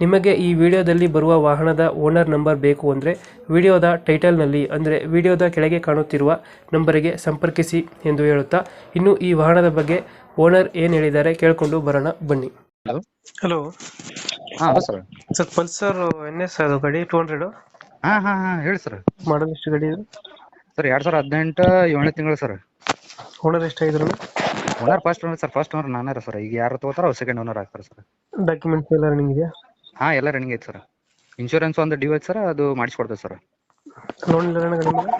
ನಿಮಗೆ ಈ ವಿಡಿಯೋದಲ್ಲಿ ಬರುವ ವಾಹನದ ಓನರ್ ನಂಬರ್ ಬೇಕು ಅಂದರೆ ವಿಡಿಯೋದ ಟೈಟಲ್ನಲ್ಲಿ ಅಂದರೆ ವಿಡಿಯೋದ ಕೆಳಗೆ ಕಾಣುತ್ತಿರುವ ನಂಬರಿಗೆ ಸಂಪರ್ಕಿಸಿ ಎಂದು ಹೇಳುತ್ತಾ ಇನ್ನು ಈ ವಾಹನದ ಬಗ್ಗೆ ಓನರ್ ಏನು ಹೇಳಿದ್ದಾರೆ ಕೇಳಿಕೊಂಡು ಬರೋಣ ಬನ್ನಿ. ಹಲೋ. ಹಲೋ. ಹಾ sir. Sir Pulsar N S ಅದು ಗಾಡಿ ಟೂ ಹಂಡ್ರೆಡ್? ಹಾ ಹಾ ಹಾ ಹೇಳಿ ಸರ್. ಮಾಡಲ್ ಎಷ್ಟು ಗಾಡಿ ಇದು? ಸರ್ ಎರಡ್ ಸಾವಿರ ಹದಿನೆಂಟು ಏಳನೇ ತಿಂಗಳು sir. Owner ಎಷ್ಟಾಗಿದ್ರು? Owner first owner sir first owner ನಾನೇ ಸರ್. ಈಗ ಯಾರು ತಗೋತಾರೋ ಅವ್ರು ಸೆಕೆಂಡ್ ಓನರ್ ಆಗ್ತಾರೆ ಸರ್. ಡಾಕ್ಯುಮೆಂಟ್ಸ್ ಎಲ್ಲ ರನ್ನಿಂಗ್ ಇದೆಯಾ? ಹಾ ಎಲ್ಲ ರನ್ನಿಂಗ್ ಐತೆ ಸರ್ ಇನ್ಶೂರೆನ್ಸ್ ಒಂದು ಡ್ಯೂ ಐತೆ ಸರ್ ಅದು ಮಾಡಿಸ್ಕೊಡ್ತೇವೆ ಸರ್ ಲೋನ್ ಇಲ್ಲ ಅಣ್ಣ ಗಾಡಿ ಮೇಲೆ?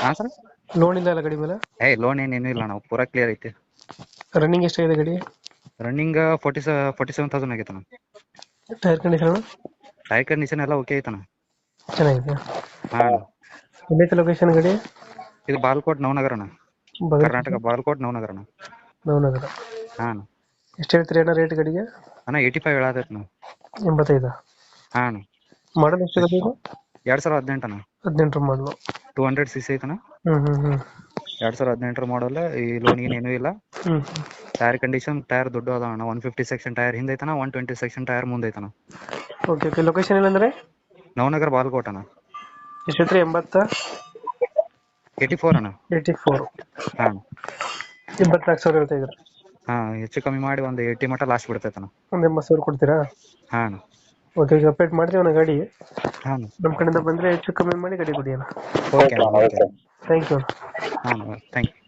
ಹಾ ಸರ್ ಲೋನ್ ಇಲ್ಲ ಅಲ್ಲ ಗಾಡಿ ಮೇಲೆ? ಏ ಲೋನ್ ಏನೇನು ಇಲ್ಲ ನಾವು ಪೂರಾ ಕ್ಲಿಯರ್ ಐತಿ. ರನ್ನಿಂಗ್ ಎಷ್ಟಾಗಿದೆ ಗಾಡಿ? Running forty forty seven thousand ಆಗೈತೆ ಅಣ್ಣ. ಟೈರ್ ಕಂಡೀಷನ್ ಟೈರ್ ಕಂಡೀಷನ್ ಎಲ್ಲ ಓಕೆ ಐತಣ್ಣ. ಚೆನ್ನಾಗಿದೆ. ಹಾ. ಎಲ್ಲೈತೆ ಲೊಕೇಶನ್ ಗಾಡಿ? ಇದು ಬಾಲ್ಕೋಟ್ ನವನಗರ ಅಣ್ಣ. ಬಗಲ್ ಕರ್ನಾಟಕ ಬಾಲ್ಕೋಟ್ ನವನಗರ ಅಣ್ಣ. ನವನಗರ. ಹಾ ಅಣ್ಣ. ಎಷ್ಟು ಹೇಳ್ತೀರಿ ಅಣ್ಣ ರೇಟ್ ಗಡಿಗೆ? ಅಣ್ಣ ಏಯ್ಟಿ ಫೈವ್ ಹೇಳಾತೈತೆ ನಾವು. ಎಂಬತ್ತೈದು. ಹಾಂ ಅಣ್ಣ. ಮಾಡಲ್ ಎಷ್ಟು ಗಾಡಿ ಇದು? ಎರಡ್ ಸಾವಿರ ಹದಿನೆಂಟು ಅಣ್ಣ. ಹದಿನೆಂಟು ಮಾಡಲು ಟೂ ಹಂಡ್ರೆಡ್ ಸಿ ಸಿ ಐತಣ್ಣ ಹ್ಞೂ ಹ್ಞೂ ಎರಡ್ ಸಾವಿರ ಹದಿನೆಂಟರ ಮಾಡಲ್ ಈ ಲೋನ್ ಗೀನ್ ಏನೂ ಇಲ್ಲ. ಟೈರ್ ಕಂಡೀಷನ್ ಟೈರ್ ದೊಡ್ಡ ಅಣ್ಣ. ಒನ್ ಫಿಫ್ಟಿ ಸೆಕ್ಷನ್ ಟೈರ್ ಹಿಂದೆ ಐತನ ಒನ್ ಟ್ವೆಂಟಿ ಸೆಕ್ಷನ್ ಟೈರ್ ಮುಂದೆ ಐತನ ಓಕೆ ಓಕೆ ಲೊಕೇಶನ್ ಏನಂದ್ರೆ ನವನಗರ ಬಾಲ್ಕೋಟ್ ಅಣ್ಣ. ಎಷ್ಟು ಹೇಳ್ತೀರಿ ಎಂಬತ್ತ? ಏಯ್ಟಿ ಫೋರ್ ಅಣ್ಣ. ಏಯ್ಟಿ ಫೋರ್ ಹಾ ಎಂಬತ್ನಾಲ್ಕು ಸಾವಿರ ಹೇಳ್ತಾ ಇದ್ದಾರೆ? ಹಾ ಹೆಚ್ಚು ಕಮ್ಮಿ ಮಾಡಿ ಒಂದು ಏಯ್ಟಿ ಮಟ್ಟ ಲಾಸ್ಟ್ ಬಿಡ್ತೈತಣ್ಣ. ಒಂದು ಎಂಬತ್ತು ಸಾವಿರ ಕೊಡ್ತೀರಾ? ಹಾ ಅಣ್ಣ. ಓಕೆ ಈಗ ಅಪ್ಡೇಟ್ ಮಾಡ್ತೀವಿ ಅಣ್ಣ ಗಾಡಿ. ಹಾ ನಮ್ಮ ಕಡೆಯಿಂದ ಬಂದ್ರೆ ಹೆಚ್ಚು ಕಮ್ಮಿ ಮಾಡಿ ಗಾಡಿ ಕೊಡಿ ಅಣ್ಣ. ಓಕೆ ಅಣ್ಣ ಓಕೆ ಥ್ಯಾಂಕ್ ಯು ಹಾ ಥ್ಯಾಂಕ್ ಯು